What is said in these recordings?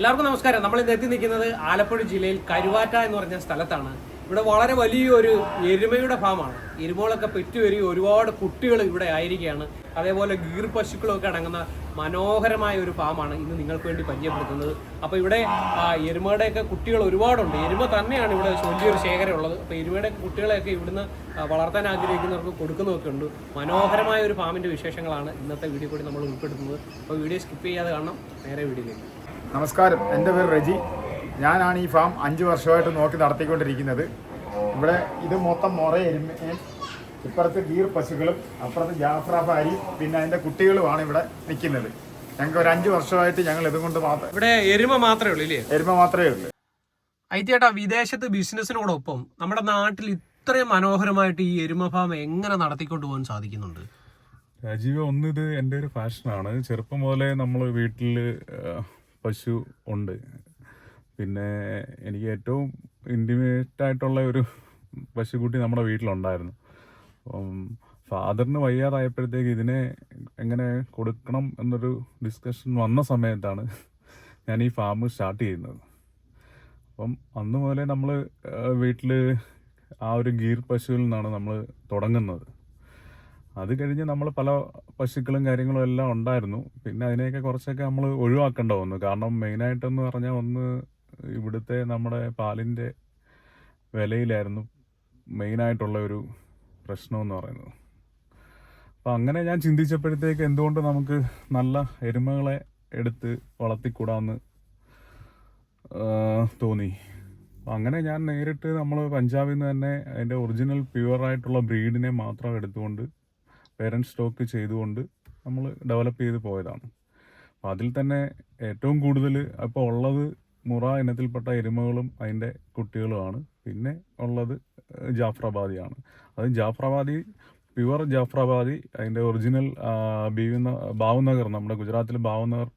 എല്ലാവർക്കും നമസ്കാരം. നമ്മൾ ഇന്ന് എത്തി നിൽക്കുന്നത് ആലപ്പുഴ ജില്ലയിൽ കരുവാറ്റ എന്ന് പറഞ്ഞ സ്ഥലത്താണ്. ഇവിടെ വളരെ വലിയൊരു എരുമയുടെ ഫാമാണ്. എരുമകളൊക്കെ പെറ്റുവരി ഒരുപാട് കുട്ടികൾ ഇവിടെ ആയിരിക്കുകയാണ്. അതേപോലെ ഗീർ പശുക്കളൊക്കെ അടങ്ങുന്ന മനോഹരമായ ഒരു ഫാമാണ് ഇന്ന് നിങ്ങൾക്ക് വേണ്ടി പരിചയപ്പെടുത്തുന്നത്. അപ്പോൾ ഇവിടെ എരുമയുടെയൊക്കെ കുട്ടികൾ ഒരുപാടുണ്ട്. എരുമ തന്നെയാണ് ഇവിടെ വലിയൊരു ശേഖരം ഉള്ളത് അപ്പോൾ എരുമയുടെ കുട്ടികളെയൊക്കെ ഇവിടുന്ന് വളർത്താൻ ആഗ്രഹിക്കുന്നവർക്ക് കൊടുക്കുന്നതൊക്കെ ഉണ്ട്. മനോഹരമായ ഒരു ഫാമിന്റെ വിശേഷങ്ങളാണ് ഇന്നത്തെ വീഡിയോ കൂടി നമ്മൾ ഉൾപ്പെടുത്തുന്നത്. അപ്പോൾ വീഡിയോ സ്കിപ്പ് ചെയ്യാതെ കാണണം. നേരെ വീഡിയോയിലേക്ക്. നമസ്കാരം. എന്റെ പേര് റെജി. ഞാനാണ് ഈ ഫാം അഞ്ച് വർഷമായിട്ട് നോക്കി നടത്തിക്കൊണ്ടിരിക്കുന്നത്. ഇവിടെ ഇത് മൊത്തം മുറ എരുമയും ഇപ്പുറത്ത് ഗീർ പശുക്കളും അപ്പുറത്ത് ജാഫ്രാഫാരി പിന്നെ അതിന്റെ കുട്ടികളുമാണ് ഇവിടെ നിൽക്കുന്നത്. ഞങ്ങൾക്ക് ഒരു അഞ്ച് വർഷമായിട്ട് ഞങ്ങൾ ഇതുകൊണ്ട് മാത്രം ഇവിടെ എരുമ മാത്രമേ ഉള്ളൂ ഇല്ലേ? എരുമ മാത്രമേ ഉള്ളൂ. ഐത്തിയേട്ടാ വിദേശത്ത് ബിസിനസ്സിനോടൊപ്പം നമ്മുടെ നാട്ടിൽ ഇത്രയും മനോഹരമായിട്ട് ഈ എരുമ ഫാം എങ്ങനെ നടത്തിക്കൊണ്ട് പോകാൻ സാധിക്കുന്നുണ്ട്? രാജീവ് ഒന്ന് ഇത് എന്റെ ഒരു ഫാഷനാണ് ചെറുപ്പം മുതലേ നമ്മൾ വീട്ടിൽ പശു ഉണ്ട്. പിന്നെ എനിക്ക് ഏറ്റവും ഇന്റിമേറ്റ് ആയിട്ടുള്ള ഒരു പശുക്കുട്ടി നമ്മുടെ വീട്ടിലുണ്ടായിരുന്നു. അപ്പം ഫാദറിന് വയ്യാതായപ്പോഴത്തേക്ക് ഇതിനെ എങ്ങനെ കൊടുക്കണം എന്നൊരു ഡിസ്കഷൻ വന്ന സമയത്താണ് ഞാൻ ഈ ഫാം സ്റ്റാർട്ട് ചെയ്യുന്നത്. അപ്പം അന്ന് മുതലേ നമ്മൾ വീട്ടിൽ ആ ഒരു ഗീർ പശുവിൽ നിന്നാണ് നമ്മൾ തുടങ്ങുന്നത്. അത് കഴിഞ്ഞ് നമ്മൾ പല പശുക്കളും കാര്യങ്ങളും എല്ലാം ഉണ്ടായിരുന്നു. പിന്നെ അതിനെയൊക്കെ കുറച്ചൊക്കെ നമ്മൾ ഒഴിവാക്കേണ്ട വന്നു. കാരണം മെയിനായിട്ടെന്ന് പറഞ്ഞാൽ ഒന്ന് ഇവിടുത്തെ നമ്മുടെ പാലിന്റെ വിലയിലായിരുന്നു മെയിനായിട്ടുള്ള ഒരു പ്രശ്നമെന്ന് പറയുന്നത്. അപ്പം അങ്ങനെ ഞാൻ ചിന്തിച്ചപ്പോഴത്തേക്ക് എന്തുകൊണ്ട് നമുക്ക് നല്ല എരുമകളെ എടുത്ത് വളർത്തിക്കൂടാന്ന് തോന്നി. അപ്പം അങ്ങനെ ഞാൻ നേരിട്ട് നമ്മൾ പഞ്ചാബിൽ നിന്ന് തന്നെ അതിന്റെ ഒറിജിനൽ പ്യുവറായിട്ടുള്ള ബ്രീഡിനെ മാത്രം എടുത്തുകൊണ്ട് പേരന്റ് സ്റ്റോക്ക് ചെയ്തുകൊണ്ട് നമ്മൾ ഡെവലപ്പ് ചെയ്ത് പോയതാണ്. അപ്പം അതിൽ തന്നെ ഏറ്റവും കൂടുതൽ ഇപ്പോൾ ഉള്ളത് മുറ ഇനത്തിൽപ്പെട്ട എരുമകളും അതിന്റെ കുട്ടികളുമാണ്. പിന്നെ ഉള്ളത് ജാഫ്രാബാദിയാണ്. അത് ജാഫ്രാബാദി പ്യുവർ ജാഫ്രാബാദി അതിന്റെ ഒറിജിനൽ ബീവിന ഭാവ്നഗർ നമ്മുടെ ഗുജറാത്തിൽ ഭാവ്നഗർ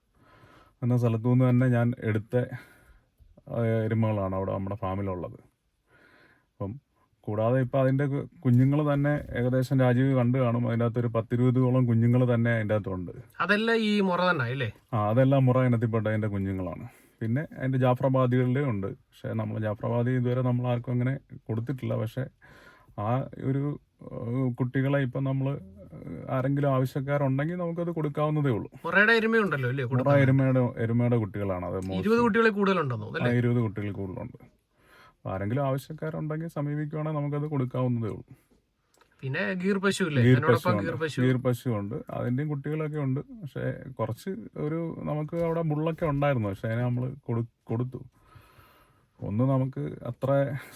എന്ന സ്ഥലത്തു നിന്ന് തന്നെ ഞാൻ എടുത്ത എരുമകളാണ് അവിടെ നമ്മുടെ ഫാമിലുള്ളത് കൂടാതെ ഇപ്പം അതിന്റെ കുഞ്ഞുങ്ങൾ തന്നെ ഏകദേശം രാജീവ് കണ്ടു കാണും. അതിന്റെ അകത്ത് ഒരു പത്തിരുപതോളം കുഞ്ഞുങ്ങൾ തന്നെ അതിന്റെ അകത്തുണ്ട് അതെല്ലാം ഈ മുറ തന്നെ അല്ലേ ആ അതെല്ലാം മുറ ഇനത്തിൽപ്പെട്ട അതിന്റെ കുഞ്ഞുങ്ങളാണ്. പിന്നെ അതിന്റെ ജാഫ്രബാദികളിലേ ഉണ്ട്. പക്ഷേ നമ്മൾ ജാഫ്രബാദി ഇതുവരെ നമ്മൾ ആർക്കും അങ്ങനെ കൊടുത്തിട്ടില്ല. പക്ഷേ ആ ഒരു കുട്ടികളെ ഇപ്പം നമ്മൾ ആരെങ്കിലും ആവശ്യക്കാരുണ്ടെങ്കിൽ നമുക്കത് കൊടുക്കാവുന്നതേ ഉള്ളൂ. മുറയുടെ എരുമയുണ്ടല്ലോ അല്ലേ? എരുമയുടെ എരുമയുടെ കുട്ടികളാണ് അത് ഇരുപത് കുട്ടികളിൽ കൂടുതലുണ്ടെന്നോ ഇരുപത് കുട്ടികൾ കൂടുതലുണ്ട്. ആരെങ്കിലും ആവശ്യക്കാരുണ്ടെങ്കിൽ സമീപിക്കുവാണെങ്കിൽ നമുക്കത് കൊടുക്കാവുന്നതേ ഉള്ളൂ. പിന്നെ ഗീർ പശു ഗീർ പശു ഉണ്ട് അതിന്റെയും കുട്ടികളൊക്കെ ഉണ്ട്. പക്ഷേ കുറച്ച് ഒരു നമുക്ക് അവിടെ മുള്ളൊക്കെ ഉണ്ടായിരുന്നു. പക്ഷേ അതിനെ നമ്മൾ കൊടുത്തു. ഒന്ന് നമുക്ക് അത്ര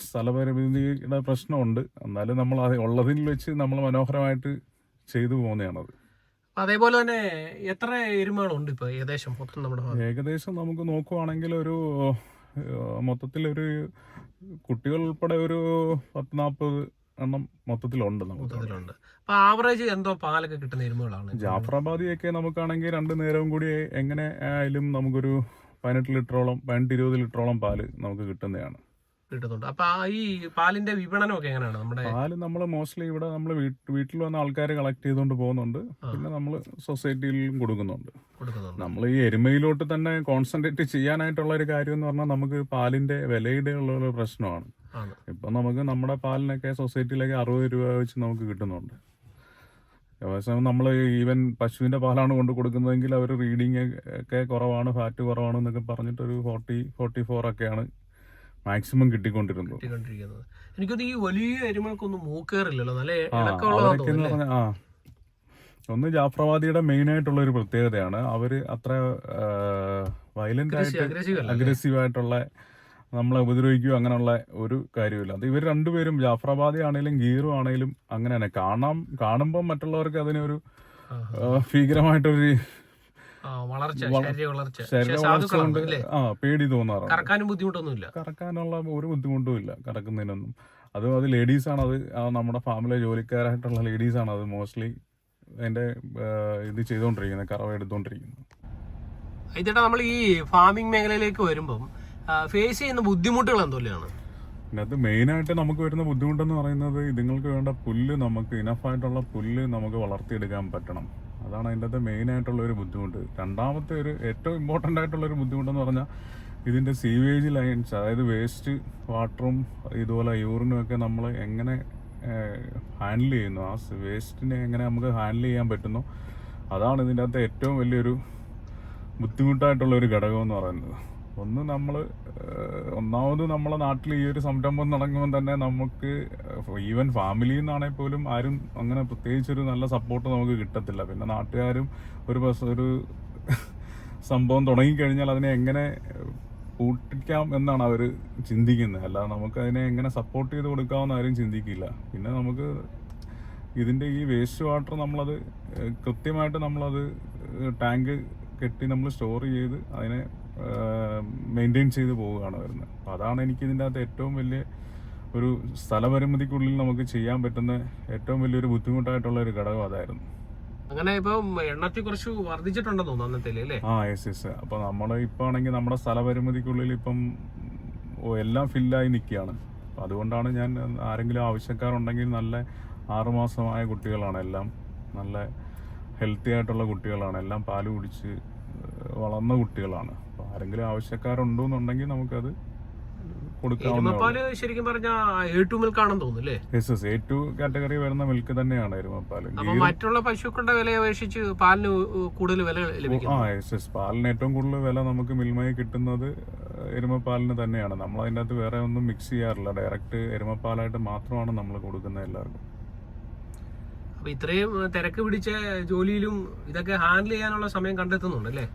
സ്ഥലപരിമിതിയുടെ പ്രശ്നമുണ്ട്. എന്നാലും നമ്മൾ അത് ഉള്ളതിൽ വെച്ച് നമ്മൾ മനോഹരമായിട്ട് ചെയ്തു പോകുന്നതാണത്. അത് അതേപോലെ തന്നെ എത്ര എരുമകളുണ്ട് ഇപ്പൊ ഏകദേശം മൊത്തം നമ്മുടെ? ഏകദേശം നമുക്ക് നോക്കുവാണെങ്കിൽ ഒരു മൊത്തത്തിൽ മൊത്തത്തിലൊരു കുട്ടികൾ ഉൾപ്പെടെ ഒരു പത്ത് നാൽപ്പത് എണ്ണം മൊത്തത്തിലുണ്ട് അപ്പൊ ആവറേജ് എന്തോ പാലൊക്കെ കിട്ടുന്ന എരുമകളാണ്. ജാഫ്രാബാദിയൊക്കെ നമുക്കാണെങ്കിൽ രണ്ട് നേരവും കൂടി എങ്ങനെ ആയാലും നമുക്കൊരു പതിനെട്ട് ലിറ്ററോളം പതിനെട്ട് ഇരുപത് ലിറ്ററോളം പാൽ നമുക്ക് കിട്ടുന്നതാണ്. കിട്ടുന്നുണ്ട്. അപ്പൊ ആ ഈ പാലിന്റെ വിപണനമൊക്കെ എങ്ങനെയാണ് നമ്മുടെ പാൽ നമ്മൾ മോസ്റ്റ്ലി ഇവിടെ നമ്മൾ വീട്ടിൽ വന്ന ആൾക്കാർ കളക്ട് ചെയ്തുകൊണ്ട് പോകുന്നുണ്ട്. പിന്നെ നമ്മൾ സൊസൈറ്റിയിലും കൊടുക്കുന്നുണ്ട്. കൊടുക്കുന്നുണ്ട്. നമ്മൾ ഈ എരുമയിലോട്ട് തന്നെ കോൺസെൻട്രേറ്റ് ചെയ്യാനായിട്ടുള്ള ഒരു കാര്യം എന്ന് പറഞ്ഞാൽ നമുക്ക് പാലിന്റെ വിലയുടെ ഉള്ള ഒരു പ്രശ്നമാണ്. ഇപ്പൊ നമുക്ക് നമ്മുടെ പാലിനൊക്കെ സൊസൈറ്റിയിലേക്ക് അറുപത് രൂപ വെച്ച് നമുക്ക് കിട്ടുന്നുണ്ട്. വ്യവസായം നമ്മൾ ഈവൻ പശുവിന്റെ പാലാണ് കൊണ്ട് കൊടുക്കുന്നതെങ്കിൽ അവർ റീഡിങ് ഒക്കെ കുറവാണ് ഫാറ്റ് കുറവാണ് എന്നൊക്കെ പറഞ്ഞിട്ടൊരു ഫോർട്ടി ഫോർട്ടി ഫോർ ഒക്കെയാണ് മാക്സിമം കിട്ടിക്കൊണ്ടിരിക്കുന്നത്. എനിക്കൊന്ന് ഈ വലിയ എരുമകൾക്കൊന്നും മൂക്കേറില്ലല്ലോ. നല്ല ആ ഒന്ന് ജാഫ്രവാദിയുടെ മെയിൻ ആയിട്ടുള്ള ഒരു പ്രത്യേകതയാണ്. അവർ അത്ര വയലന്റ് ആയിട്ട് അഗ്രസീവ് ആയിട്ടുള്ള നമ്മളെ ഉപദ്രവിക്കുകയോ അങ്ങനെയുള്ള ഒരു കാര്യമില്ല അത് ഇവർ രണ്ടുപേരും ജാഫ്രാബാദി ആണെങ്കിലും ഗീറു ആണെങ്കിലും അങ്ങനെ തന്നെ കാണാം കാണുമ്പോൾ മറ്റുള്ളവർക്ക് അതിനൊരു ഭീകരമായിട്ടൊരു ആ വളർച്ച വള- ശരീര വളർച്ച. ശരീര പക്ഷേ വളർച്ച സാധുക്കളാണ് കൊണ്ട് അല്ലേ? ആ പേടി തോന്നാറുണ്ട്. കറക്കാനും ബുദ്ധിമുട്ടൊന്നുമില്ല. കറക്കാനുള്ള ഒരു ബുദ്ധിമുട്ടും ഇല്ല കറക്കുന്നതിനൊന്നും. അതും അത് ആണ് അത് നമ്മുടെ ഫാമിലെ ജോലിക്കാരായിട്ടുള്ള ആണ് അത് മോസ്റ്റ്ലി അതിന്റെ ഇത് ചെയ്തുകൊണ്ടിരിക്കുന്നത് കറവ എടുത്തുകൊണ്ടിരിക്കുന്നത്. ഇതേട്ടാ നമ്മൾ ഈ ഫാമിംഗ് മേഖലയിലേക്ക് വരുമ്പം ഫേസ് ചെയ്യുന്ന ബുദ്ധിമുട്ടുകൾ എന്തൊക്കെയാണ് ഇതിനകത്ത് മെയിനായിട്ട് നമുക്ക് വരുന്ന ബുദ്ധിമുട്ടെന്ന് പറയുന്നത് ഇതുങ്ങൾക്ക് വേണ്ട പുല്ല് നമുക്ക് ഇനഫായിട്ടുള്ള പുല്ല് നമുക്ക് വളർത്തിയെടുക്കാൻ പറ്റണം. അതാണ് അതിന്റെ അകത്ത് മെയിൻ ആയിട്ടുള്ള ഒരു ബുദ്ധിമുട്ട്. രണ്ടാമത്തെ ഒരു ഏറ്റവും ഇമ്പോർട്ടന്റ് ആയിട്ടുള്ള ഒരു ബുദ്ധിമുട്ടെന്ന് പറഞ്ഞാൽ ഇതിന്റെ സീവേജ് ലൈൻസ് അതായത് വേസ്റ്റ് വാട്ടറും ഇതുപോലെ യൂറിനും ഒക്കെ നമ്മൾ എങ്ങനെ ഹാൻഡിൽ ചെയ്യുന്നു. ആ വേസ്റ്റിനെ എങ്ങനെ നമുക്ക് ഹാൻഡിൽ ചെയ്യാൻ പറ്റുന്നു. അതാണ് ഇതിന്റെ അകത്ത് ഏറ്റവും വലിയൊരു ബുദ്ധിമുട്ടായിട്ടുള്ള ഒരു ഘടകം എന്ന് പറയുന്നത്. ഒന്ന് നമ്മൾ ഒന്നാമത് നമ്മളെ നാട്ടിൽ ഈ ഒരു സംരംഭം തുടങ്ങുമ്പോൾ തന്നെ നമുക്ക് ഈവൻ ഫാമിലിയിൽ നിന്നാണെങ്കിൽ പോലും ആരും അങ്ങനെ പ്രത്യേകിച്ച് ഒരു നല്ല സപ്പോർട്ട് നമുക്ക് കിട്ടത്തില്ല. പിന്നെ നാട്ടുകാരും ഒരു ഒരു സംഭവം തുടങ്ങിക്കഴിഞ്ഞാൽ അതിനെ എങ്ങനെ പൂട്ടിക്കാം എന്നാണ് അവർ ചിന്തിക്കുന്നത്. അല്ലാതെ നമുക്ക് അതിനെ എങ്ങനെ സപ്പോർട്ട് ചെയ്ത് കൊടുക്കാമെന്ന് ആരും ചിന്തിക്കില്ല. പിന്നെ നമുക്ക് ഇതിന്റെ ഈ വേസ്റ്റ് വാട്ടർ നമ്മളത് കൃത്യമായിട്ട് നമ്മളത് ടാങ്ക് കെട്ടി നമ്മൾ സ്റ്റോർ ചെയ്ത് അതിനെ മെയിന്റെയിൻ ചെയ്ത് പോവുകയാണ് വരുന്നത്. അപ്പോൾ അതാണ് എനിക്ക് ഇതിന്റെ അകത്ത് ഏറ്റവും വലിയ ഒരു സ്ഥലപരിമിതിക്കുള്ളിൽ നമുക്ക് ചെയ്യാൻ പറ്റുന്ന ഏറ്റവും വലിയൊരു ബുദ്ധിമുട്ടായിട്ടുള്ള ഒരു ഘടകം അതായിരുന്നു. അങ്ങനെ ഇപ്പം എണ്ണത്തിൽ കുറച്ച് വർദ്ധിച്ചിട്ടുണ്ടെന്ന് തോന്നുന്നു അന്നത്തെ അല്ലേ? ആ യെസ് യെസ് അപ്പോൾ നമ്മൾ ഇപ്പോൾ ആണെങ്കിൽ നമ്മുടെ സ്ഥലപരിമിതിക്കുള്ളിൽ ഇപ്പം എല്ലാം ഫില്ലായി നിൽക്കുകയാണ്. അപ്പം അതുകൊണ്ടാണ് ഞാൻ ആരെങ്കിലും ആവശ്യക്കാരുണ്ടെങ്കിൽ നല്ല ആറുമാസമായ കുട്ടികളാണ് എല്ലാം. നല്ല ഹെൽത്തി ആയിട്ടുള്ള കുട്ടികളാണ്. എല്ലാം പാൽ കുടിച്ച് വളർന്ന കുട്ടികളാണ്. ആരെങ്കിലും ആവശ്യക്കാരുണ്ടോ എന്നുണ്ടെങ്കിൽ നമുക്കത് എരുമപ്പാൽ ശരിക്കും പറഞ്ഞാൽ എ ടു മിൽക്ക് ആണെന്ന് തോന്നുന്നു അല്ലേ yes yes. A two category വരുന്ന മിൽക്ക് തന്നെയാണ് എരുമപ്പാൽ. മറ്റുള്ള പശുക്കളുടെ വില അപേക്ഷിച്ച് പാലിന് കൂടുതൽ വില ലഭിക്കും ആ യെസ് യെസ്. പാലിന് ഏറ്റവും കൂടുതൽ വില നമുക്ക് മിൽമയിൽ കിട്ടുന്നത് എരുമപ്പാലിന് തന്നെയാണ്. നമ്മൾ അതിന്റെ അകത്ത് വേറെ ഒന്നും മിക്സ് ചെയ്യാറില്ല. ഡയറക്റ്റ് എരുമപ്പാലായിട്ട് മാത്രമാണ് നമ്മൾ കൊടുക്കുന്നത് എല്ലാവർക്കും. അപ്പൊ ഇത്രയും തിരക്ക് പിടിച്ച ജോലിയിലും ഇതൊക്കെ ഹാൻഡിൽ ചെയ്യാനുള്ള സമയം കണ്ടെത്തുന്നുണ്ട് അല്ലേ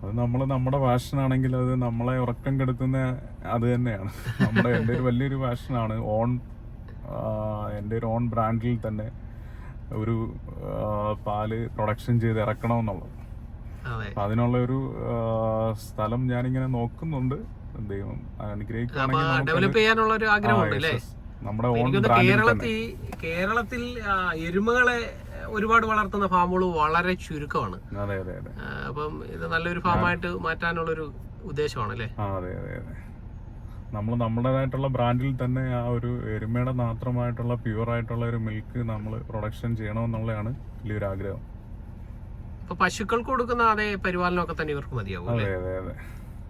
അത് നമ്മൾ നമ്മുടെ പാഷനാണെങ്കിൽ അത് നമ്മളെ ഉറക്കം കെടുത്തുന്ന അത് തന്നെയാണ്. നമ്മുടെ എന്റെ ഒരു വലിയൊരു പാഷനാണ് ഓൺ എന്റെ ഒരു ഓൺ ബ്രാൻഡിൽ തന്നെ ഒരു പാൽ പ്രൊഡക്ഷൻ ചെയ്ത് ഇറക്കണമെന്നുള്ളത്. അപ്പൊ അതിനുള്ള ഒരു സ്ഥലം ഞാനിങ്ങനെ നോക്കുന്നുണ്ട്. ദൈവം അനുഗ്രഹിക്കുകയാണെങ്കിൽ. നമ്മുടെ ഓൺ കേരളത്തിൽ കേരളത്തിൽ എരുമകളെ ഒരുപാട് വളർത്തുന്ന ഫാമുകൾ വളരെ ചുരുക്കമാണ്. അപ്പം ഇത് നല്ലൊരു ഫാമായിട്ട് മാറ്റാനുള്ള ഒരു ഉദ്ദേശമാണ് അല്ലേ അതെ അതെ അതെ. നമ്മൾ നമ്മുടേതായിട്ടുള്ള ബ്രാൻഡിൽ തന്നെ ആ ഒരു എരുമയുടെ മാത്രമായിട്ടുള്ള പ്യുവർ ആയിട്ടുള്ള ഒരു മിൽക്ക് നമ്മൾ പ്രൊഡക്ഷൻ ചെയ്യണമെന്നുള്ളതാണ് വലിയൊരു ആഗ്രഹം. പശുക്കൾക്ക് കൊടുക്കുന്ന അതേ പരിപാലനമൊക്കെ തന്നെ ഇവർക്ക് മതിയാവും അതെ അതെ അതെ.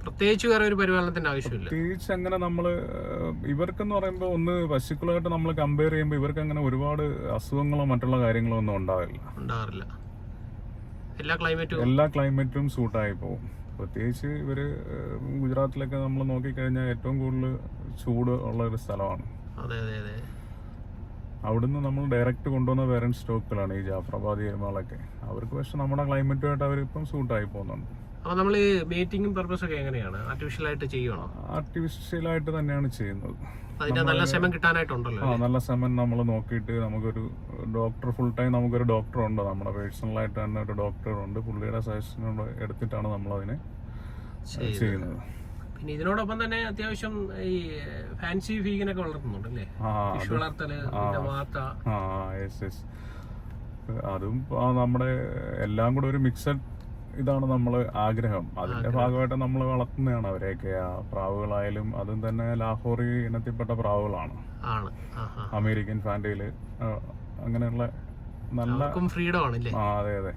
പ്രത്യേകിച്ച് വേറെ ഒരു പരിപാലനത്തിന്റെ ആവശ്യമില്ല. പ്രത്യേകിച്ച് അങ്ങനെ നമ്മൾ ഇവർക്കെന്ന് പറയുമ്പോൾ ഒന്ന് പശുക്കളായിട്ട് നമ്മൾ കമ്പയർ ചെയ്യുമ്പോൾ ഇവർക്ക് അങ്ങനെ ഒരുപാട് അസുഖങ്ങളോ മറ്റുള്ള കാര്യങ്ങളോ ഒന്നും ഉണ്ടാവില്ല. ഉണ്ടാവില്ല. എല്ലാ ക്ലൈമറ്റും എല്ലാ ക്ലൈമറ്റും സൂട്ടായി പോകും. പ്രത്യേകിച്ച് ഇവർ ഗുജറാത്തിലൊക്കെ നമ്മൾ നോക്കിക്കഴിഞ്ഞാൽ ഏറ്റവും കൂടുതൽ ചൂട് ഉള്ള ഒരു സ്ഥലമാണ്. അതെ അതെ അതെ. അവിടുന്ന് നമ്മൾ ഡയറക്റ്റ് കൊണ്ടുവന്ന പേരന്റ് സ്റ്റോക്കുകളാണ് ഈ ജാഫറാബാദ് എരുമകളൊക്കെ അവർക്ക് പക്ഷെ നമ്മുടെ ക്ലൈമറ്റുമായിട്ട് അവരിപ്പം സൂട്ടായി പോകുന്നുണ്ട്. അപ്പൊ നമ്മൾ ഈ മീറ്റിംഗും പർപ്പസ് ഒക്കെ എങ്ങനെയാണ്? ആർട്ടിഫിഷ്യൽ ആയിട്ട് ചെയ്യുവാണോ? ആർട്ടിഫിഷ്യലായിട്ട് തന്നെയാണ് ചെയ്യുന്നത്. അതിന്റെ നല്ല സെമൻ കിട്ടാനായിട്ടുണ്ടല്ലോ ആ നല്ല സെമൻ നമ്മൾ നോക്കിയിട്ട് നമുക്കൊരു ഡോക്ടർ ഫുൾ ടൈം നമുക്കൊരു ഡോക്ടർ ഉണ്ട്. നമ്മുടെ പേഴ്സണലായിട്ട് തന്നെ ഒരു ഡോക്ടർ ഉണ്ട്. പുള്ളിയുടെ സജഷൻ എടുത്തിട്ടാണ് നമ്മൾ അതിനെ ചെയ്യുന്നത്. പിന്നെ ഇതിനോടൊപ്പം തന്നെ അത്യാവശ്യം ഈ ഫാൻസി ഫീഗിനൊക്കെ വളർത്തുന്നുണ്ട് അല്ലേ? ആ ഫിഷ് വളർത്തൽ യെസ് അതും നമ്മുടെ എല്ലാം കൂടെ ഒരു മിക്സഡ് ഇതാണ് നമ്മൾ ആഗ്രഹം. അതിന്റെ ഭാഗമായിട്ട് നമ്മൾ വളർത്തുന്നതാണ് അവരെയൊക്കെ. ആ പ്രാവുകളായാലും അതും തന്നെ ലാഹോറി ഇനത്തിൽപ്പെട്ട പ്രാവുകളാണ്. അമേരിക്കൻ ഫാൻഡയിൽ അങ്ങനെയുള്ള നല്ല ഫ്രീഡം ആണല്ലേ ആ അതെ അതെ.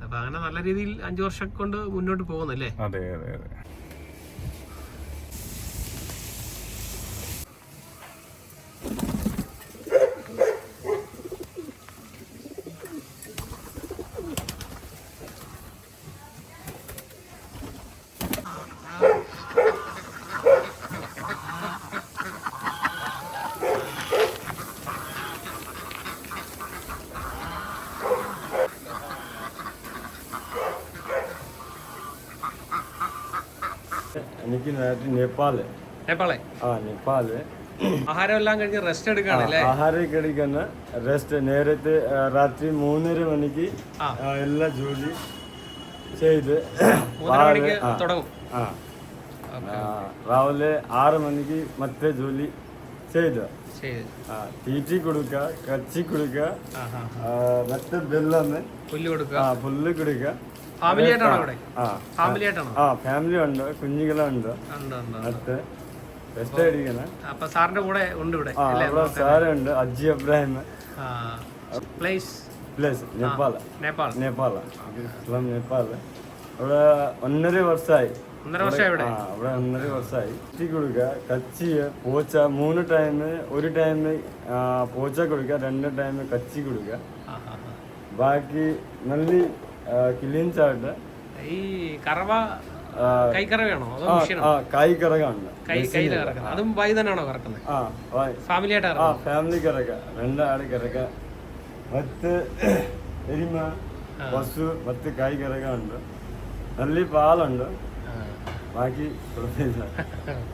അപ്പൊ അങ്ങനെ നല്ല രീതിയിൽ അഞ്ചു വർഷം കൊണ്ട് മുന്നോട്ട് പോകുന്നല്ലേ? അതെ അതെ അതെ. എനിക്ക് നേരത്തെ നേപ്പാൾ. നേപ്പാളെ? ആ നേപ്പാൾ. ആഹാരം എല്ലാം കഴിഞ്ഞ് റെസ്റ്റ് എടുക്കാണ് അല്ലേ ആഹാരം കഴിക്കുന്ന റെസ്റ്റ് നേരത്തെ രാത്രി മൂന്നര മണിക്ക് എല്ലാ ജോലി ചെയ്ത് തുടങ്ങും. രാവിലെ ആറ് മണിക്ക് മറ്റേ ജോലി ചെയ്ത്. തീറ്റി കൊടുക്ക കച്ചി കൊടുക്ക മറ്റേ വെള്ളം പുല്ല് കൊടുക്കുക. പുല്ല് കൊടുക്ക ഫാമിലി ഉണ്ട് കുഞ്ഞുങ്ങളുണ്ട് അപ്പൊ സാറിന്റെ കൂടെ ഉണ്ട് ഇവിടെ സാറുണ്ട് Aji Abraham. Place place Nepal. Nepal Nepal. അവിടെ ഒന്നര വർഷമായി ഒന്നര ഇവിടെ? അവിടെ ഒന്നര വർഷമായി കച്ചി കൊടുക്കുക കച്ചി പോച്ച മൂന്ന് ടൈം ഒരു ടൈം പോച്ച കൊടുക്കുക രണ്ട് ടൈം കച്ചി കൊടുക്കുക. ബാക്കി നല്ല ചാട്ട് ഈ കറവ കൈക്കറവയാണോ? അതോ വൈ തന്നെയാണോ കറക്കുന്നത്. ഫാമിലി ആയിട്ട് ഫാമിലി രണ്ടാൾ മറ്റ് എരുമ പശു മറ്റ് നല്ല പാലുണ്ട്. ബാക്കി ഓക്കെ